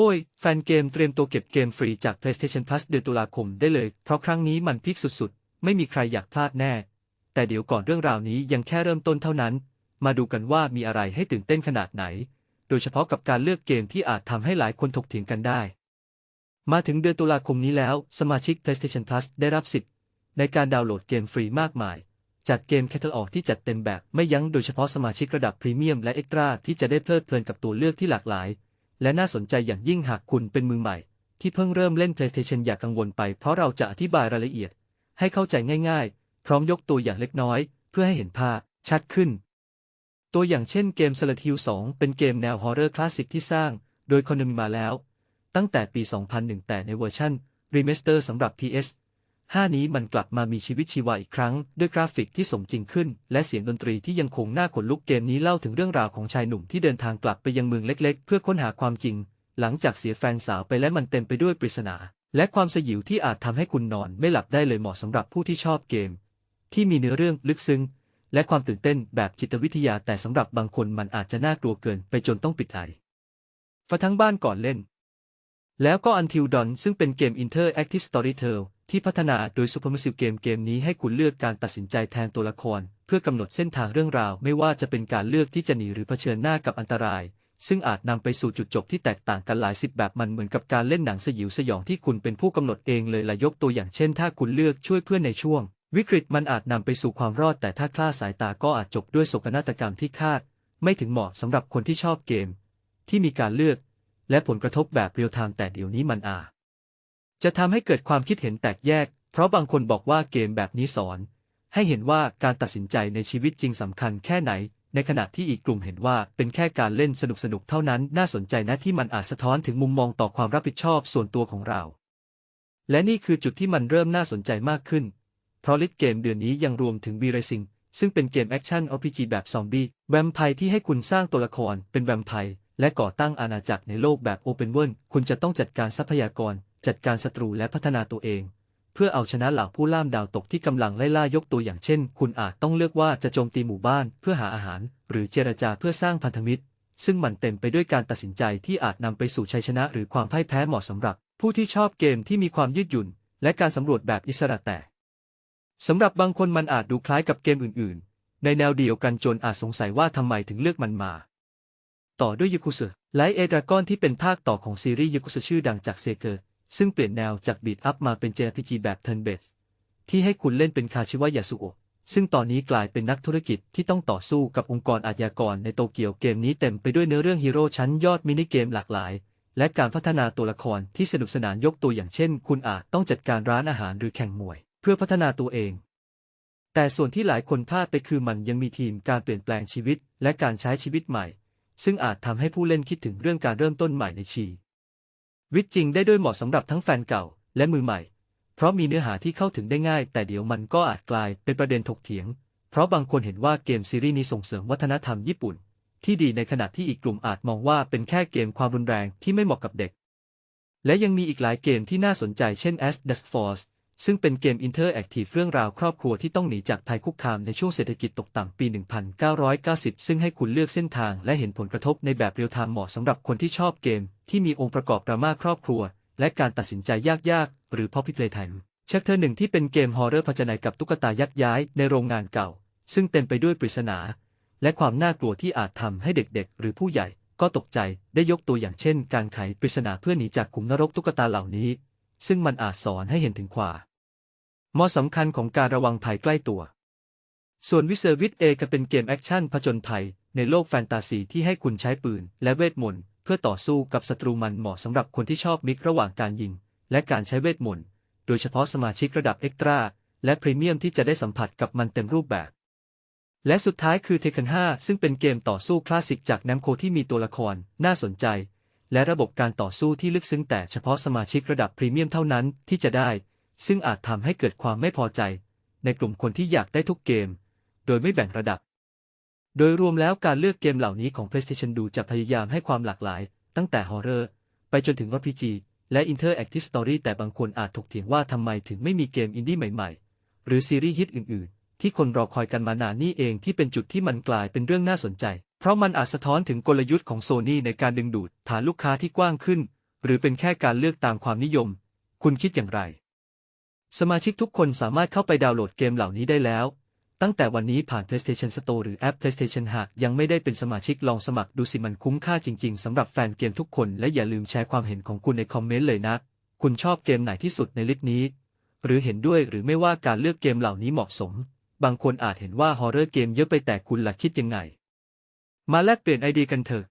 โอ้ย แฟนเกมเตรียมตัวเก็บเกมฟรีจาก PlayStation Plus เดือนตุลาคมได้เลย เพราะครั้งนี้มันพีคสุดๆ ไม่มีใครอยากพลาดแน่ แต่เดี๋ยวก่อนเรื่องราวนี้ยังแค่เริ่มต้นเท่านั้น มาดูกันว่ามีอะไรให้ตื่นเต้นขนาดไหน โดยเฉพาะกับการเลือกเกมที่อาจทำให้หลายคนถกเถียงกันได้ มาถึงเดือนตุลาคมนี้แล้ว สมาชิก PlayStation Plus ได้รับสิทธิ์ ในการดาวน์โหลดเกมฟรีมากมาย จากเกมแคตตาล็อกที่จัดเต็มแบบไม่ยั้งโดยเฉพาะสมาชิกระดับพรีเมียมและเอ็กตร้าที่จะได้เพลิดเพลินกับตัวเลือกที่หลากหลาย และน่าสนใจอย่างยิ่งหากคุณเป็นมือใหม่ ที่เพิ่งเริ่มเล่น PlayStation อย่ากกังวลไป เพราะเราจะอธิบายรายละเอียด ให้เข้าใจง่าย ๆ พร้อมยกตัวอย่างเล็กน้อย เพื่อให้เห็นภาพชัดขึ้น ตัวอย่างเช่นเกม Silent Hill 2 เป็นเกมแนวฮอร์เรอร์คลาสสิกที่สร้าง โดยคอน m มีมาแล้ว ตั้งแต่ปี 2001 แต่ในเวอร์ชันรีเมสเตอร์สำหรับ PS 5 นี้มันกลับมามีชีวิตชีวาอีกครั้ง ด้วยกราฟิกที่สมจริงขึ้น และเสียงดนตรีที่ยังคงน่าขนลุกเกมนี้เล่าถึงเรื่องราวของชายหนุ่มที่เดินทางกลับไปยังเมืองเล็ก ๆ เพื่อค้นหาความจริง หลังจากเสียแฟนสาวไปและมันเต็มไปด้วยปริศนา และความสยิวที่อาจทำให้คุณนอนไม่หลับได้เลยเหมาะสำหรับผู้ที่ชอบเกม ที่มีเนื้อเรื่องลึกซึ้งและความตื่นเต้นแบบจิตวิทยาแต่สำหรับบางคนมันอาจจะน่ากลัวเกินไปจนต้องปิดไอฟ้าทั้งบ้านก่อนเล่น แล้วก็ Until Dawn ซึ่งเป็นเกม Interactive Storytale ที่พัฒนาโดย Supermassive Game เกมนี้ให้คุณเลือกการตัดสินใจแทนตัวละคร เพื่อกำหนดเส้นทางเรื่องราว ไม่ว่าจะเป็นการเลือกที่จะหนีหรือเผชิญหน้ากับอันตราย ซึ่งอาจนำไปสู่จุดจบที่แตกต่างกันหลายสิบแบบมันเหมือนกับการเล่นหนังสยิวสยองที่คุณเป็นผู้กำหนดเองเลยละยกตัวอย่างเช่น ถ้าคุณเลือกช่วยเพื่อนในช่วง วิกฤตมันอาจนำไปสู่ความรอด แต่ถ้าคลาดสายตาก็อาจจบด้วยโศกนาฏกรรมที่คาด ไม่ถึงเหมาะสำหรับคนที่ชอบเกม ที่มีการเลือก และผลกระทบแบบเรียลไทม์แต่เดี๋ยวนี้มันอาจ จะทำให้เกิดความคิดเห็นแตกแยก เพราะบางคนบอกว่าเกมแบบนี้สอน ให้เห็นว่าการตัดสินใจในชีวิตจริงสำคัญแค่ไหน ในขณะที่อีกกลุ่มเห็นว่าเป็นแค่การเล่นสนุกๆเท่านั้น น่าสนใจนะที่มันอาจสะท้อนถึงมุมมองต่อความรับผิดชอบส่วนตัวของเรา และนี่คือจุดที่มันเริ่มน่าสนใจมากขึ้น เพราะลิสเกมเดือนนี้ยังรวมถึง v r a c i n g ซึ่งเป็นเกมแอคชั่น RPG แบบซอมบี้แวมไพร์ที่ให้คุณสร้างตัวละครเป็นแวมไพร์และก่อตั้งอาณาจักรในโลกแบบโอเ n นเวิลคุณจะต้องจัดการทรัพยากร จัดการศัตรูและพัฒนาตัวเอง เพื่อเอาชนะเหล่าผู้ล่ามดาวตกที่กำลังไล่ล่ายกตัวอย่างเช่น คุณอาจต้องเลือกว่าจะโจมตีหมู่บ้านเพื่อหาอาหาร หรือเจรจาเพื่อสร้างพันธมิตร ซึ่งมันเต็มไปด้วยการตัดสินใจที่อาจนำไปสู่ชัยชนะหรือความพ่ายแพ้เหมาะสำหรับ ผู้ที่ชอบเกมที่มีความยืดหยุ่น และการสำรวจแบบอิสระแต่สำหรับบางคนมันอาจดูคล้ายกับเกมอื่น ๆ ในแนวเดียวกันจนอาจสงสัยว่าทำไมถึงเลือกมันมาต่อด้วยยูคุสึไลท์เอดรากอนที่เป็นภาคต่อของซีรีส์ยูคุสึชื่อดังจากเซเกอร์ ซึ่งเปลี่ยนแนวจากบีทอัพมาเป็น JRPG แบบเทิร์นเบสที่ให้คุณเล่นเป็นคาชิวะยาสุโอะซึ่งตอนนี้กลายเป็นนักธุรกิจที่ต้องต่อสู้กับองค์กรอาชญากรในโตเกียวเกมนี้เต็มไปด้วยเนื้อเรื่องฮีโร่ชั้นยอดมินิเกมหลากหลาย และการพัฒนาตัวละครที่สนุกสนานยกตัวอย่างเช่น คุณอาจต้องจัดการร้านอาหารหรือแข่งมวย เพื่อพัฒนาตัวเอง แต่ส่วนที่หลายคนพลาดไปคือมันยังมีทีมการเปลี่ยนแปลงชีวิต และการใช้ชีวิตใหม่ ซึ่งอาจทำให้ผู้เล่นคิดถึงเรื่องการเริ่มต้นใหม่ในชี วิตจริงได้ด้วยเหมาะสำหรับทั้งแฟนเก่าและมือใหม่ เพราะมีเนื้อหาที่เข้าถึงได้ง่าย แต่เดี๋ยวมันก็อาจกลายเป็นประเด็นถกเถียง เพราะบางคนเห็นว่าเกมซีรีส์นี้ส่งเสริมวัฒนธรรมญี่ปุ่น ที่ดีในขณะที่อีกกลุ่มอาจมองว่าเป็นแค่เกมความรุนแรงที่ไม่เหมาะกับเด็ก และยังมีอีกหลายเกมที่น่าสนใจเช่น As d u s k Force ซึ่งเป็นเกมอินเทอร์แอคทีฟเรื่องราวครอบครัวที่ต้องหนีจากภัยคุกคามในช่วงเศรษฐกิจตกต่ำปี 1990 ซึ่งให้คุณเลือกเส้นทางและเห็นผลกระทบในแบบเรียลไทม์เหมาะสำหรับคนที่ชอบเกม ที่มีองค์ประกอบดราม่าครอบครัว และการตัดสินใจยากๆ หรือ Poppy Playtime เช็คเธอหนึ่งที่เป็นเกมฮอร์เรอร์ผจญกับตุ๊กตายักย้ายในโรงงานเก่า ซึ่งเต็มไปด้วยปริศนา และความน่ากลัวที่อาจทำให้เด็กๆ หรือผู้ใหญ่ก็ตกใจได้ยกตัวอย่างเช่น การไขปริศนาเพื่อหนีจากขุมนรกตุ๊กตาเหล่านี้ ซึ่งมันอาจสอนให้เห็นถึงความ มาะสำคัญของการระวังภัยใกล้ตัว ส่วนวิเซอร์วิทเอก็เป็นเกมแอคชั่นผจญภัยในโลกแฟนตาซีที่ให้คุณใช้ปืน และเวทมนต์เพื่อต่อสู้กับศัตรูมันเหมาะสำหรับคนที่ชอบมิกระหว่างการยิง และการใช้เวทมนต์ โดยเฉพาะสมาชิกระดับเอ็กตร้าและพรีเมียมที่จะได้สัมผัสกับมันเต็มรูปแบบ และสุดท้ายคือเทค e น5ซึ่งเป็นเกมต่อสู้คลาสสิกจากแนมโคที่มีตัวละคร น่าสนใจ และระบบการต่อสู้ที่ลึกซึ้งแต่เฉพาะสมาชิกระดับพรีเมียมเท่านั้นที่จะได้ ซึ่งอาจทำให้เกิดความไม่พอใจ ในกลุ่มคนที่อยากได้ทุกเกม โดยไม่แบ่งระดับ โดยรวมแล้วการเลือกเกมเหล่านี้ของ PlayStation ดูจะพยายามให้ความหลากหลาย ตั้งแต่ฮอร์เรอร์ไปจนถึง RPG และ Interactive Story แต่บางคนอาจถกเถียงว่าทำไมถึงไม่มีเกมอินดี้ใหม่ๆ หรือซีรีส์ฮิตอื่น ๆ ที่คนรอคอยกันมานานนี่เองที่เป็นจุดที่มันกลายเป็นเรื่องน่าสนใจ เพราะมันอาจสะท้อนถึงกลยุทธ์ของโซนี่ในการดึงดูดฐานลูกค้าที่กว้างขึ้น หรือเป็นแค่การเลือกตามความนิยม คุณคิดอย่างไร สมาชิกทุกคนสามารถเข้าไปดาวน์โหลดเกมเหล่านี้ได้แล้ว ตั้งแต่วันนี้ผ่าน PlayStation Store หรือแอป PlayStation หากยังไม่ได้เป็นสมาชิกลองสมัครดูสิมันคุ้มค่าจริง ๆสำหรับแฟนเกมทุกคนและอย่าลืมแชร์ความเห็นของคุณในคอมเมนต์เลยนะ คุณชอบเกมไหนที่สุดในลิสต์นี้ หรือเห็นด้วยหรือไม่ว่าการเลือกเกมเหล่านี้เหมาะสม บางคนอาจเห็นว่าฮอร์เรอร์เกมเยอะไปแต่คุณล่ะคิดยังไง มาแลกเปลี่ยนไอเดียกันเถอะ